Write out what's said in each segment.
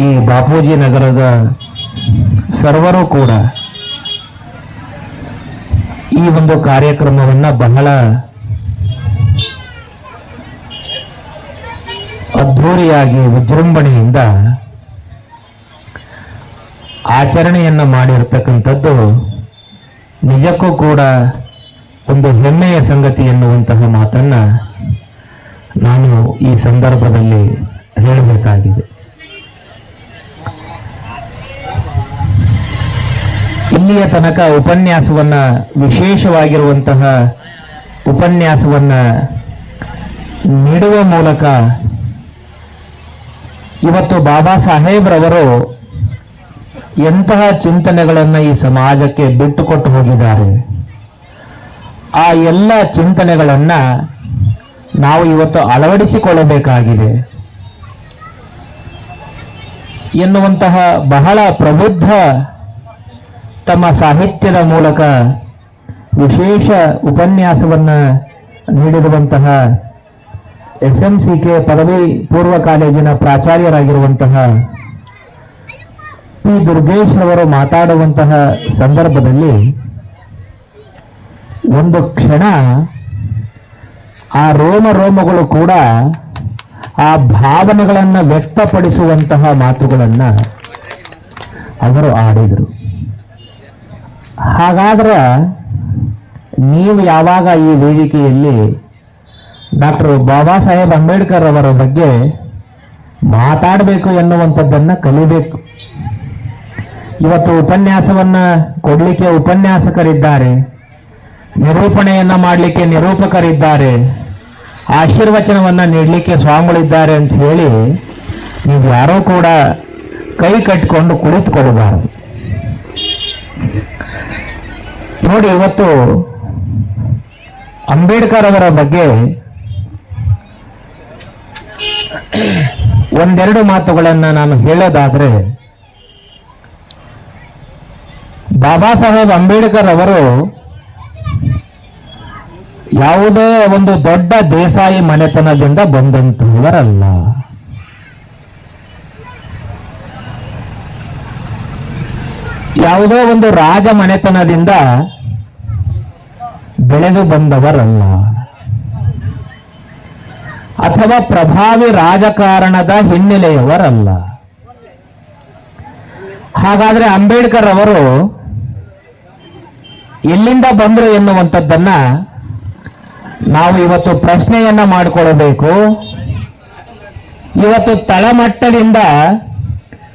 ಈ ಬಾಪೂಜಿ ನಗರದ ಸರ್ವರು ಕೂಡ ಈ ಒಂದು ಕಾರ್ಯಕ್ರಮವನ್ನು ಬಹಳ ಅದ್ಧೂರಿಯಾಗಿ, ವಿಜೃಂಭಣೆಯಿಂದ ಆಚರಣೆಯನ್ನು ಮಾಡಿರ್ತಕ್ಕಂಥದ್ದು ನಿಜಕ್ಕೂ ಕೂಡ ಒಂದು ಹೆಮ್ಮೆಯ ಸಂಗತಿ ಎನ್ನುವಂತಹ ಮಾತನ್ನು ನಾನು ಈ ಸಂದರ್ಭದಲ್ಲಿ ಹೇಳಬೇಕಾಗಿದೆ. ಇಲ್ಲಿಯ ತನಕ ಉಪನ್ಯಾಸವನ್ನ ವಿಶೇಷವಾಗಿರುವಂತಹ ಉಪನ್ಯಾಸವನ್ನ ನೀಡುವ ಮೂಲಕ ಇವತ್ತು ಬಾಬಾ ಸಾಹೇಬ್ರವರು ಎಂತಹ ಚಿಂತನೆಗಳನ್ನ ಈ ಸಮಾಜಕ್ಕೆ ಬಿಟ್ಟುಕೊಟ್ಟು ಹೋಗಿದ್ದಾರೆ. ಆ ಎಲ್ಲ ಚಿಂತನೆಗಳನ್ನ ನಾವು ಇವತ್ತು ಅಳವಡಿಸಿಕೊಳ್ಳಬೇಕಾಗಿದೆ. ಎನ್ನುವಂತಹ ಬಹಳ ಪ್ರಬುದ್ಧ ತಮ್ಮ ಸಾಹಿತ್ಯದ ಮೂಲಕ ವಿಶೇಷ ಉಪನ್ಯಾಸವನ್ನ ನೀಡಿರುವಂತಹ ಎಸ್ ಎಂ ಸಿ ಕೆ ಪದವಿ ಪೂರ್ವ ಕಾಲೇಜಿನ ಪ್ರಾಚಾರ್ಯರಾಗಿರುವಂತಹ ಪಿ. ದುರ್ಗೇಶ್ ಅವರು ಮಾತಾಡುವಂತಹ ಸಂದರ್ಭದಲ್ಲಿ ಒಂದು ಕ್ಷಣ ಆ ರೋಮ ರೋಮಗಳು ಕೂಡ ಆ ಭಾವನೆಗಳನ್ನು ವ್ಯಕ್ತಪಡಿಸುವಂತಹ ಮಾತುಗಳನ್ನು ಅವರು ಆಡಿದರು. ಹಾಗಾದ್ರೆ ನೀವು ಯಾವಾಗ ಈ ವೇದಿಕೆಯಲ್ಲಿ ಡಾಕ್ಟರ್ ಬಾಬಾ ಸಾಹೇಬ್ ಅಂಬೇಡ್ಕರ್ ಅವರ ಬಗ್ಗೆ ಮಾತಾಡಬೇಕು ಎನ್ನುವಂಥದ್ದನ್ನ ಕಲಿಬೇಕು. ಇವತ್ತು ಉಪನ್ಯಾಸವನ್ನ ಕೊಡಲಿಕ್ಕೆ ಉಪನ್ಯಾಸಕರಿದ್ದಾರೆ, ನಿರೂಪಣೆಯನ್ನ ಮಾಡಲಿಕ್ಕೆ ನಿರೂಪಕರಿದ್ದಾರೆ, ಆಶೀರ್ವಚನವನ್ನ ನೀಡಲಿಕ್ಕೆ ಸ್ವಾಮಿಗಳಿದ್ದಾರೆ ಅಂತ ಹೇಳಿ ನೀವು ಯಾರೋ ಕೂಡ ಕೈ ಕಟ್ಟಿಕೊಂಡು ಕುಳಿತುಕೊಡಬಾರದು ನೋಡಿ ಇವತ್ತು ಅಂಬೇಡ್ಕರ್ ಅವರ ಬಗ್ಗೆ ಒಂದೆರಡು ಮಾತುಗಳನ್ನ ನಾನು ಹೇಳೋದಾದ್ರೆ, ಬಾಬಾ ಸಾಹೇಬ್ ಅಂಬೇಡ್ಕರ್ ಅವರು ಯಾವುದೇ ಒಂದು ದೊಡ್ಡ ದೇಸಾಯಿ ಮನೆತನದಿಂದ ಬಂದಂತವರಲ್ಲ ಯಾವುದೋ ಒಂದು ರಾಜ ಮನೆತನದಿಂದ ಬೆಳೆದು ಬಂದವರಲ್ಲ. ಅಥವಾ ಪ್ರಭಾವಿ ರಾಜಕಾರಣದ ಹಿನ್ನೆಲೆಯವರಲ್ಲ. ಹಾಗಾದ್ರೆ ಅಂಬೇಡ್ಕರ್ ಅವರು ಎಲ್ಲಿಂದ ಬಂದರು ಎನ್ನುವಂಥದ್ದನ್ನ ನಾವು ಇವತ್ತು ಪ್ರಶ್ನೆಯನ್ನ ಮಾಡಿಕೊಳ್ಳಬೇಕು ಇವತ್ತು ತಳಮಟ್ಟದಿಂದ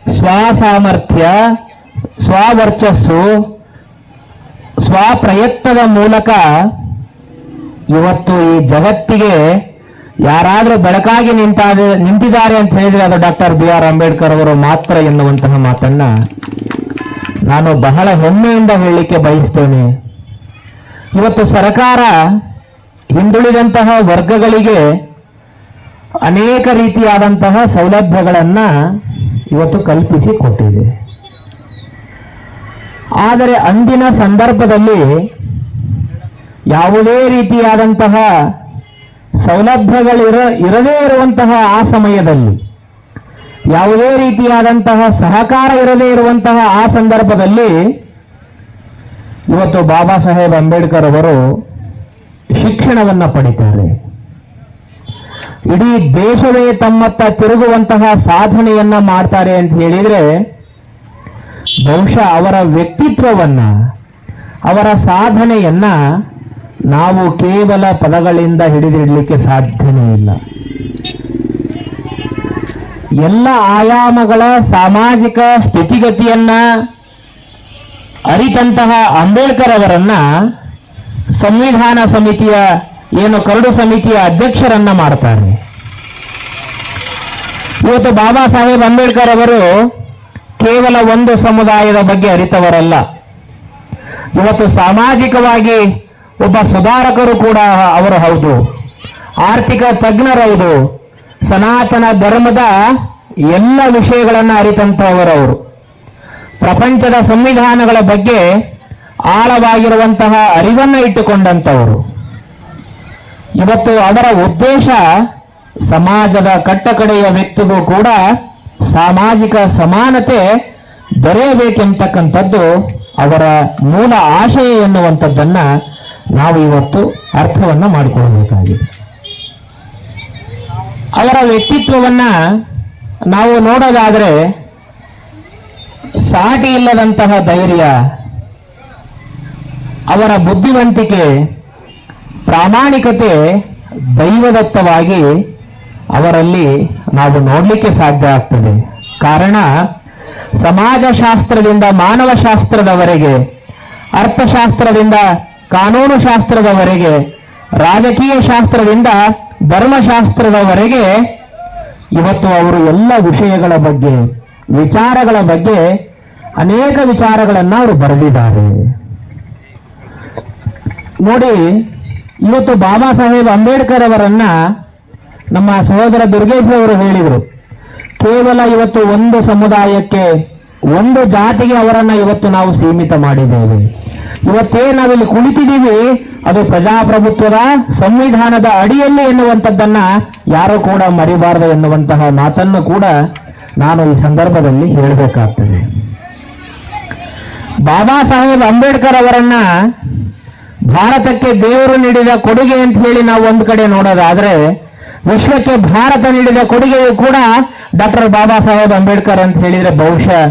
ಸ್ವಸಾಮರ್ಥ್ಯ ಸ್ವವರ್ಚಸ್ಸು ಸ್ವಪ್ರಯತ್ನದ ಮೂಲಕ ಇವತ್ತು ಈ ಜಗತ್ತಿಗೆ ಯಾರಾದರೂ ಬೆಳಕಾಗಿ ನಿಂತಾದ ನಿಂತಿದ್ದಾರೆ ಅಂತ ಹೇಳಿದ್ರೆ ಅದು ಡಾಕ್ಟರ್ ಬಿ ಆರ್ ಅಂಬೇಡ್ಕರ್ ಅವರು ಮಾತ್ರ ಎನ್ನುವಂತಹ ಮಾತನ್ನ ನಾನು ಬಹಳ ಹೆಮ್ಮೆಯಿಂದ ಹೇಳಲಿಕ್ಕೆ ಬಯಸ್ತೇನೆ. ಇವತ್ತು ಸರ್ಕಾರ ಹಿಂದುಳಿದಂತಹ ವರ್ಗಗಳಿಗೆ ಅನೇಕ ರೀತಿಯಾದಂತಹ ಸೌಲಭ್ಯಗಳನ್ನು ಇವತ್ತು ಕಲ್ಪಿಸಿ ಕೊಟ್ಟಿದೆ. ಆದರೆ ಅಂದಿನ ಸಂದರ್ಭದಲ್ಲಿ ಯಾವುದೇ ರೀತಿಯಾದಂತಹ ಸೌಲಭ್ಯಗಳಿರ ಇರದೇ ಇರುವಂತಹ ಆ ಸಮಯದಲ್ಲಿ, ಯಾವುದೇ ರೀತಿಯಾದಂತಹ ಸಹಕಾರ ಇರದೇ ಇರುವಂತಹ ಆ ಸಂದರ್ಭದಲ್ಲಿ ಇವತ್ತು ಬಾಬಾ ಸಾಹೇಬ್ ಅಂಬೇಡ್ಕರ್ ಅವರು ಶಿಕ್ಷಣವನ್ನ ಪಡಿತಾರೆ. ಇಡೀ ದೇಶವೇ ತಮ್ಮತ್ತ ತಿರುಗುವಂತಹ ಸಾಧನೆಯನ್ನ ಮಾಡ್ತಾರೆ ಅಂತ ಹೇಳಿದ್ರೆ ಬಹುಶಃ ಅವರ ವ್ಯಕ್ತಿತ್ವವನ್ನ, ಅವರ ಸಾಧನೆಯನ್ನ ನಾವು ಕೇವಲ ಪದಗಳಿಂದ ಹಿಡಿದಿಡಲಿಕ್ಕೆ ಸಾಧ್ಯನೇ ಇಲ್ಲ. ಎಲ್ಲ ಆಯಾಮಗಳ ಸಾಮಾಜಿಕ ಸ್ಥಿತಿಗತಿಯನ್ನ ಅರಿತಂತಹ ಅಂಬೇಡ್ಕರ್ ಅವರನ್ನ ಸಂವಿಧಾನ ಸಮಿತಿಯ, ಏನು ಕರಡು ಸಮಿತಿಯ ಅಧ್ಯಕ್ಷರನ್ನ ಮಾಡ್ತಾರೆ. ಇವತ್ತು ಬಾಬಾ ಸಾಹೇಬ್ ಅಂಬೇಡ್ಕರ್ ಅವರು ಕೇವಲ ಒಂದು ಸಮುದಾಯದ ಬಗ್ಗೆ ಅರಿತವರಲ್ಲ. ಇವತ್ತು ಸಾಮಾಜಿಕವಾಗಿ ಒಬ್ಬ ಸುಧಾರಕರು ಕೂಡ ಅವರು ಹೌದು. ಆರ್ಥಿಕ ತಜ್ಞರೌದು ಸನಾತನ ಧರ್ಮದ ಎಲ್ಲ ವಿಷಯಗಳನ್ನು ಅರಿತಂತಹವರವರು ಪ್ರಪಂಚದ ಸಂವಿಧಾನಗಳ ಬಗ್ಗೆ ಆಳವಾಗಿರುವಂತಹ ಅರಿವನ್ನ ಇಟ್ಟುಕೊಂಡಂತವರು ಇವತ್ತು ಅವರ ಉದ್ದೇಶ ಸಮಾಜದ ಕಟ್ಟಕಡೆಯ ವ್ಯಕ್ತಿಗೂ ಕೂಡ ಸಾಮಾಜಿಕ ಸಮಾನತೆ ದೊರೆಯಬೇಕೆಂತಕ್ಕಂಥದ್ದು ಅವರ ಮೂಲ ಆಶಯ ಎನ್ನುವಂಥದ್ದನ್ನು ನಾವು ಇವತ್ತು ಅರ್ಥವನ್ನ ಮಾಡಿಕೊಳ್ಳಬೇಕಾಗಿದೆ. ಅವರ ವ್ಯಕ್ತಿತ್ವವನ್ನು ನಾವು ನೋಡೋದಾದರೆ ಸಾಟಿ ಇಲ್ಲದಂತಹ ಧೈರ್ಯ, ಅವರ ಬುದ್ಧಿವಂತಿಕೆ, ಪ್ರಾಮಾಣಿಕತೆ, ದೈವದತ್ತವಾಗಿ ಅವರಲ್ಲಿ ನಾವು ನೋಡಲಿಕ್ಕೆ ಸಾಧ್ಯ ಆಗ್ತದೆ. ಕಾರಣ, ಸಮಾಜಶಾಸ್ತ್ರದಿಂದ ಮಾನವ ಶಾಸ್ತ್ರದವರೆಗೆ ಅರ್ಥಶಾಸ್ತ್ರದಿಂದ ಕಾನೂನು ಶಾಸ್ತ್ರದವರೆಗೆ ರಾಜಕೀಯ ಶಾಸ್ತ್ರದಿಂದ ಧರ್ಮಶಾಸ್ತ್ರದವರೆಗೆ ಇವತ್ತು ಅವರು ಎಲ್ಲ ವಿಷಯಗಳ ಬಗ್ಗೆ, ವಿಚಾರಗಳ ಬಗ್ಗೆ ಅನೇಕ ವಿಚಾರಗಳನ್ನು ಅವರು ಬರೆದಿದ್ದಾರೆ. ನೋಡಿ, ಇವತ್ತು ಬಾಬಾ ಸಾಹೇಬ್ ಅಂಬೇಡ್ಕರ್ ಅವರನ್ನ ನಮ್ಮ ಸಹೋದರ ದುರ್ಗೇಶ್ ಅವರು ಹೇಳಿದರು, ಕೇವಲ ಇವತ್ತು ಒಂದು ಸಮುದಾಯಕ್ಕೆ, ಒಂದು ಜಾತಿಗೆ ಅವರನ್ನ ಇವತ್ತು ನಾವು ಸೀಮಿತ ಮಾಡಿದ್ದೇವೆ. ಇವತ್ತೇ ನಾವಿಲ್ಲಿ ಕುಳಿತಿದ್ದೀವಿ, ಅದು ಪ್ರಜಾಪ್ರಭುತ್ವದ ಸಂವಿಧಾನದ ಅಡಿಯಲ್ಲಿ ಎನ್ನುವಂಥದ್ದನ್ನ ಯಾರು ಕೂಡ ಮರಿಬಾರದು ಎನ್ನುವಂತಹ ಮಾತನ್ನು ಕೂಡ ನಾನು ಈ ಸಂದರ್ಭದಲ್ಲಿ ಹೇಳಬೇಕಾಗ್ತದೆ. ಬಾಬಾ ಸಾಹೇಬ್ ಅಂಬೇಡ್ಕರ್ ಅವರನ್ನ ಭಾರತಕ್ಕೆ ದೇವರು ನೀಡಿದ ಕೊಡುಗೆ ಅಂತ ಹೇಳಿ ನಾವು ಒಂದು ಕಡೆ ನೋಡೋದಾದ್ರೆ ವಿಶ್ವಕ್ಕೆ ಭಾರತ ನೀಡಿದ ಕೊಡುಗೆಯು ಕೂಡ ಡಾಕ್ಟರ್ ಬಾಬಾ ಸಾಹೇಬ್ ಅಂಬೇಡ್ಕರ್ ಅಂತ ಹೇಳಿದ್ರೆ ಬಹುಶಃ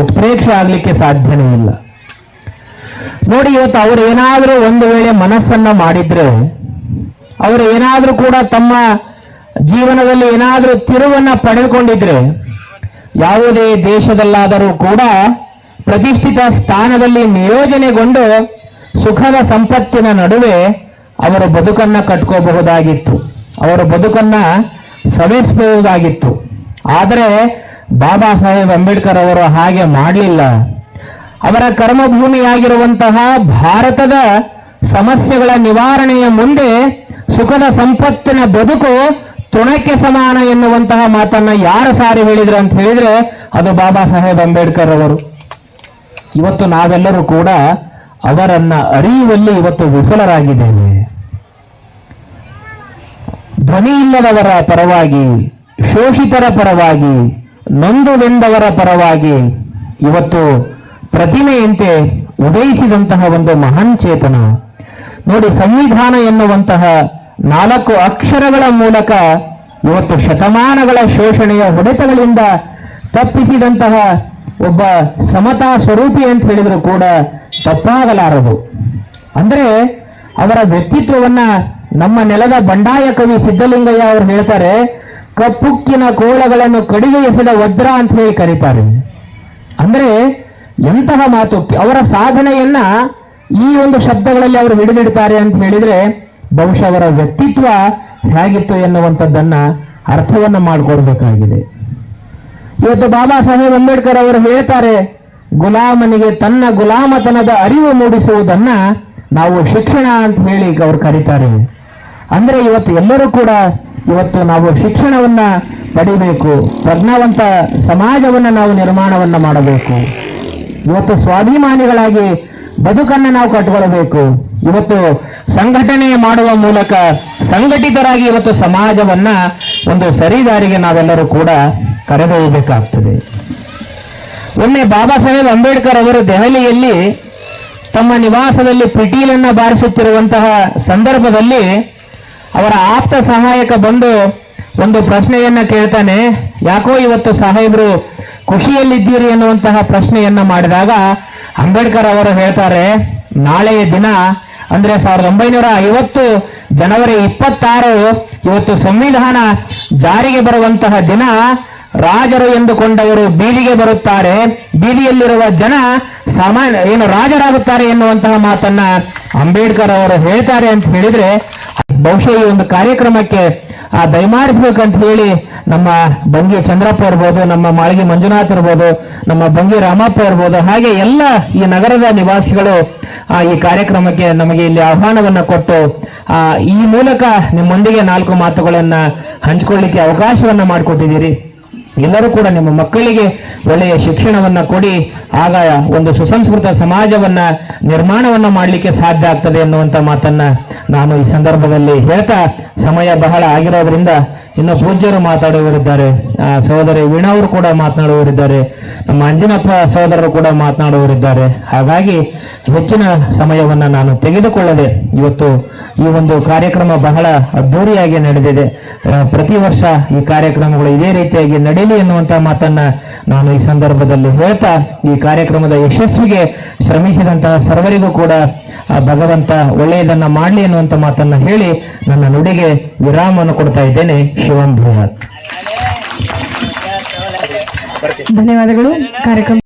ಉತ್ಪ್ರೇಕ್ಷೆ ಆಗ್ಲಿಕ್ಕೆ ಸಾಧ್ಯನೇ ಇಲ್ಲ. ನೋಡಿ, ಇವತ್ತು ಅವರು ಏನಾದರೂ ಒಂದು ವೇಳೆ ಮನಸ್ಸನ್ನ ಮಾಡಿದ್ರೆ, ಅವರು ಏನಾದರೂ ಕೂಡ ತಮ್ಮ ಜೀವನದಲ್ಲಿ ಏನಾದರೂ ತಿರುವನ್ನ ಪಡೆದುಕೊಂಡಿದ್ರೆ, ಯಾವುದೇ ದೇಶದಲ್ಲಾದರೂ ಕೂಡ ಪ್ರತಿಷ್ಠಿತ ಸ್ಥಾನದಲ್ಲಿ ನಿಯೋಜನೆಗೊಂಡು ಸುಖದ ಸಂಪತ್ತಿನ ನಡುವೆ ಅವರ ಬದುಕನ್ನ ಕಟ್ಕೋಬಹುದಾಗಿತ್ತು. ಅವರ ಬದುಕನ್ನ ಸವೆಸಬಹುದಾಗಿತ್ತು ಆದರೆ ಬಾಬಾ ಸಾಹೇಬ್ ಅಂಬೇಡ್ಕರ್ ಅವರು ಹಾಗೆ ಮಾಡಲಿಲ್ಲ. ಅವರ ಕರ್ಮಭೂಮಿಯಾಗಿರುವಂತಹ ಭಾರತದ ಸಮಸ್ಯೆಗಳ ನಿವಾರಣೆಯ ಮುಂದೆ ಸುಖದ ಸಂಪತ್ತಿನ ಬದುಕು ತುಣಕ್ಕೆ ಸಮಾನ ಎನ್ನುವಂತಹ ಮಾತನ್ನ ಯಾರು ಸಾರಿ ಹೇಳಿದ್ರು ಅಂತ ಹೇಳಿದ್ರೆ ಅದು ಬಾಬಾ ಸಾಹೇಬ್ ಅಂಬೇಡ್ಕರ್ ಅವರು. ಇವತ್ತು ನಾವೆಲ್ಲರೂ ಕೂಡ ಅವರನ್ನ ಅರಿಯುವಲ್ಲಿ ಇವತ್ತು ವಿಫಲರಾಗಿದ್ದೇವೆ. ಧ್ವನಿ ಇಲ್ಲದವರ ಪರವಾಗಿ, ಶೋಷಿತರ ಪರವಾಗಿ ನೊಂದು ಬೆಂದವರ ಪರವಾಗಿ ಇವತ್ತು ಪ್ರತಿಮೆಯಂತೆ ಉದಯಿಸಿದಂತಹ ಒಂದು ಮಹಾನ್ ಚೇತನ. ನೋಡಿ, ಸಂವಿಧಾನ ಎನ್ನುವಂತಹ ನಾಲ್ಕು ಅಕ್ಷರಗಳ ಮೂಲಕ ಇವತ್ತು ಶತಮಾನಗಳ ಶೋಷಣೆಯ ಹೊಡೆತಗಳಿಂದ ತಪ್ಪಿಸಿದಂತಹ ಒಬ್ಬ ಸಮತಾ ಸ್ವರೂಪಿ ಅಂತ ಹೇಳಿದರೂ ಕೂಡ ತಪ್ಪಾಗಲಾರದು. ಅಂದರೆ ಅವರ ವ್ಯಕ್ತಿತ್ವವನ್ನ ನಮ್ಮ ನೆಲದ ಬಂಡಾಯ ಕವಿ ಸಿದ್ದಲಿಂಗಯ್ಯ ಅವರು ಹೇಳ್ತಾರೆ, ಕಪ್ಪುಕ್ಕಿನ ಕೋಳಗಳನ್ನು ಕಡಿಗೆ ಎಸೆದ ವಜ್ರ ಅಂತ ಹೇಳಿ ಕರೀತಾರೆ. ಅಂದ್ರೆ ಎಂತಹ ಮಾತು, ಅವರ ಸಾಧನೆಯನ್ನ ಈ ಒಂದು ಶಬ್ದಗಳಲ್ಲಿ ಅವರು ಹಿಡಿದಿಡ್ತಾರೆ ಅಂತ ಹೇಳಿದ್ರೆ ಬಹುಶಃ ಅವರ ವ್ಯಕ್ತಿತ್ವ ಹೇಗಿತ್ತು ಎನ್ನುವಂಥದ್ದನ್ನ ಅರ್ಥವನ್ನ ಮಾಡಿಕೊಡ್ಬೇಕಾಗಿದೆ ಇವತ್ತು ಬಾಬಾ ಸಾಹೇಬ್ ಅಂಬೇಡ್ಕರ್ ಅವರು ಹೇಳ್ತಾರೆ, ಗುಲಾಮನಿಗೆ ತನ್ನ ಗುಲಾಮತನದ ಅರಿವು ಮೂಡಿಸುವುದನ್ನ ನಾವು ಶಿಕ್ಷಣ ಅಂತ ಹೇಳಿ ಅವ್ರು ಕರೀತಾರೆ. ಅಂದ್ರೆ ಇವತ್ತು ಎಲ್ಲರೂ ಕೂಡ ಇವತ್ತು ನಾವು ಶಿಕ್ಷಣವನ್ನ ಪಡಿಬೇಕು, ಪ್ರಜ್ಞಾವಂತ ಸಮಾಜವನ್ನ ನಾವು ನಿರ್ಮಾಣವನ್ನ ಮಾಡಬೇಕು. ಇವತ್ತು ಸ್ವಾಭಿಮಾನಿಗಳಾಗಿ ಬದುಕನ್ನು ನಾವು ಕಟ್ಟಿಕೊಳ್ಳಬೇಕು ಇವತ್ತು ಸಂಘಟನೆ ಮಾಡುವ ಮೂಲಕ ಸಂಘಟಿತರಾಗಿ ಇವತ್ತು ಸಮಾಜವನ್ನ ಒಂದು ಸರಿದಾರಿಗೆ ನಾವೆಲ್ಲರೂ ಕೂಡ ಕರೆದೊಯ್ಯಬೇಕಾಗ್ತದೆ. ಒಮ್ಮೆ ಬಾಬಾ ಸಾಹೇಬ್ ಅಂಬೇಡ್ಕರ್ ಅವರು ದೆಹಲಿಯಲ್ಲಿ ತಮ್ಮ ನಿವಾಸದಲ್ಲಿ ಪಿಟೀಲನ್ನ ಬಾರಿಸುತ್ತಿರುವಂತಹ ಸಂದರ್ಭದಲ್ಲಿ ಅವರ ಆಪ್ತ ಸಹಾಯಕ ಬಂದು ಒಂದು ಪ್ರಶ್ನೆಯನ್ನ ಕೇಳ್ತಾನೆ, ಯಾಕೋ ಇವತ್ತು ಸಾಹೇಬರು ಖುಷಿಯಲ್ಲಿದ್ದೀರಿ ಎನ್ನುವಂತಹ ಪ್ರಶ್ನೆಯನ್ನ ಮಾಡಿದಾಗ ಅಂಬೇಡ್ಕರ್ ಅವರು ಹೇಳ್ತಾರೆ, ನಾಳೆಯ ದಿನ, ಅಂದ್ರೆ ಸಾವಿರದ ಒಂಬೈನೂರ ಐವತ್ತು ಜನವರಿ ಇಪ್ಪತ್ತಾರು ಇವತ್ತು ಸಂವಿಧಾನ ಜಾರಿಗೆ ಬರುವಂತಹ ದಿನ, ರಾಜರು ಎಂದುಕೊಂಡವರು ಬೀದಿಗೆ ಬರುತ್ತಾರೆ, ಬೀದಿಯಲ್ಲಿರುವ ಜನ ಸಾಮಾನ್ಯ, ಏನು ರಾಜರಾಗುತ್ತಾರೆ ಎನ್ನುವಂತಹ ಮಾತನ್ನ ಅಂಬೇಡ್ಕರ್ ಅವರು ಹೇಳ್ತಾರೆ ಅಂತ ಹೇಳಿದ್ರೆ ಬಹುಶಃ ಈ ಒಂದು ಕಾರ್ಯಕ್ರಮಕ್ಕೆ ಆ ದಯಮಾರಿಸ್ಬೇಕಂತ ಹೇಳಿ ನಮ್ಮ ಬಂಗಿ ಚಂದ್ರಪ್ಪ ಇರ್ಬೋದು ನಮ್ಮ ಮಾಳಿಗೆ ಮಂಜುನಾಥ್ ಇರ್ಬೋದು ನಮ್ಮ ಬಂಗಿ ರಾಮಪ್ಪ ಇರ್ಬೋದು ಹಾಗೆ ಎಲ್ಲ ಈ ನಗರದ ನಿವಾಸಿಗಳು ಆ, ಈ ಕಾರ್ಯಕ್ರಮಕ್ಕೆ ನಮಗೆ ಇಲ್ಲಿ ಆಹ್ವಾನವನ್ನ ಕೊಟ್ಟು ಆ, ಈ ಮೂಲಕ ನಿಮ್ಮೊಂದಿಗೆ ನಾಲ್ಕು ಮಾತುಗಳನ್ನ ಹಂಚಿಕೊಳ್ಳಿಕ್ಕೆ ಅವಕಾಶವನ್ನ ಮಾಡಿಕೊಟ್ಟಿದ್ದೀರಿ. ಎಲ್ಲರೂ ಕೂಡ ನಿಮ್ಮ ಮಕ್ಕಳಿಗೆ ಒಳ್ಳೆಯ ಶಿಕ್ಷಣವನ್ನ ಕೊಡಿ, ಆಗ ಒಂದು ಸುಸಂಸ್ಕೃತ ಸಮಾಜವನ್ನ ನಿರ್ಮಾಣವನ್ನ ಮಾಡಲಿಕ್ಕೆ ಸಾಧ್ಯ ಆಗ್ತದೆ ಎನ್ನುವಂಥ ಮಾತನ್ನ ನಾನು ಈ ಸಂದರ್ಭದಲ್ಲಿ ಹೇಳ್ತಾ, ಸಮಯ ಬಹಳ ಆಗಿರೋದ್ರಿಂದ ಇನ್ನು ಪೂಜ್ಯರು ಮಾತಾಡುವವರಿದ್ದಾರೆ. ಆ, ಸಹೋದರಿ ವೀಣಾ ಅವರು ಕೂಡ ಮಾತನಾಡುವರಿದ್ದಾರೆ ನಮ್ಮ ಅಂಜನಪ್ಪ ಸಹೋದರರು ಕೂಡ ಮಾತನಾಡುವರಿದ್ದಾರೆ ಹಾಗಾಗಿ ಹೆಚ್ಚಿನ ಸಮಯವನ್ನ ನಾನು ತೆಗೆದುಕೊಳ್ಳದೆ ಇವತ್ತು ಈ ಒಂದು ಕಾರ್ಯಕ್ರಮ ಬಹಳ ಅದ್ಧೂರಿಯಾಗಿ ನಡೆದಿದೆ. ಪ್ರತಿ ವರ್ಷ ಈ ಕಾರ್ಯಕ್ರಮಗಳು ಇದೇ ರೀತಿಯಾಗಿ ನಡೆಯಲಿ ಎನ್ನುವಂಥ ಮಾತನ್ನ ನಾನು ಈ ಸಂದರ್ಭದಲ್ಲಿ ಹೇಳ್ತಾ ಈ ಕಾರ್ಯಕ್ರಮದ ಯಶಸ್ವಿಗೆ ಶ್ರಮಿಸಿದಂತಹ ಸರ್ವರಿಗೂ ಕೂಡ ಭಗವಂತ ಒಳ್ಳೆಯದನ್ನ ಮಾಡಲಿ ಎನ್ನುವಂತ ಮಾತನ್ನ ಹೇಳಿ ನನ್ನ ನುಡಿಗೆ ವಿರಾಮವನ್ನು ಕೊಡ್ತಾ ಇದ್ದೇನೆ. ಶಿವಂ ಧನ್ಯವಾದಗಳು. ಕಾರ್ಯಕ್ರಮ